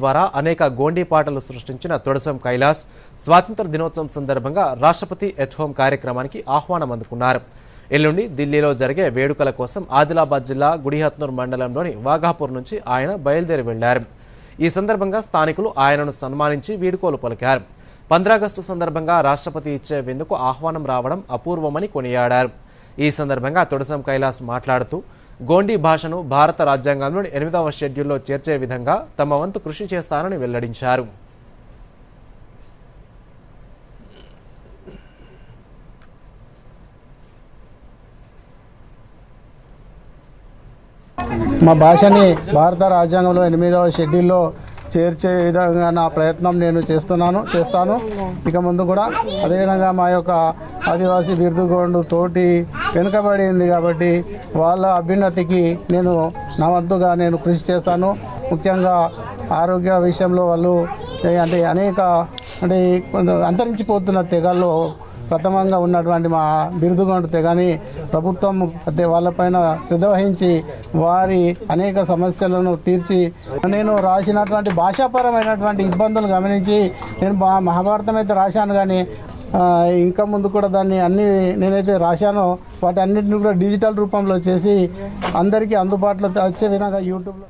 ద్వారా అనేక గోండీ పాటలు సృష్టించిన తొడసం కైలాస్ స్వాతంత్ర దినోత్సవం సందర్భంగా రాష్ట్రపతి ఎట్ హోం కార్యక్రమానికి ఆహ్వానం అందుకున్నారు. ఎల్లుండి ఢిల్లీలో జరిగే వేడుకల కోసం ఆదిలాబాద్ జిల్లా గుడిహత్నూర్ మండలంలోని వాఘాపూర్ నుంచి ఆయన బయలుదేరి వెళ్ళారు. ఈ సందర్భంగా స్థానికులు ఆయనను సన్మానించి వీడుకోలు పలికారు. పంద్రాగస్టు సందర్భంగా రాష్ట్రపతి ఇచ్చే విందుకు ఆహ్వానం రావడం అపూర్వమని కొనియాడారు. ఈ సందర్భంగా తొడసం కైలాస్ మాట్లాడుతూ గోండీ భాషను భారత రాజ్యాంగంలోని ఎనిమిదవ షెడ్యూల్లో చేర్చే విధంగా తమ వంతు కృషి చేస్తానని వెల్లడించారు. మా భాషని భారత రాజ్యాంగంలో ఎనిమిదవ షెడ్యూల్లో చేర్చే విధంగా నా ప్రయత్నం నేను చేస్తున్నాను చేస్తాను. ఇక ముందు కూడా అదేవిధంగా మా యొక్క ఆదివాసీ బిర్దుగోండు తోటి వెనుకబడింది కాబట్టి వాళ్ళ అభ్యున్నతికి నేను నా వంతుగా నేను కృషి చేస్తాను. ముఖ్యంగా ఆరోగ్య విషయంలో వాళ్ళు అంటే అనేక అంటే కొంత అంతరించిపోతున్న తెగల్లో ప్రథమంగా ఉన్నటువంటి మా బిరుదుగొండ తెగని ప్రభుత్వం అదే వాళ్ళపైన శ్రద్ధ వహించి వారి అనేక సమస్యలను తీర్చి నేను రాసినటువంటి భాషాపరమైనటువంటి ఇబ్బందులు గమనించి నేను మా మహాభారతం అయితే రాశాను కానీ ఇంకా ముందు కూడా దాన్ని అన్ని నేనైతే రాశానో వాటి అన్నింటిని కూడా డిజిటల్ రూపంలో చేసి అందరికీ అందుబాటులో వచ్చే విధంగా యూట్యూబ్లో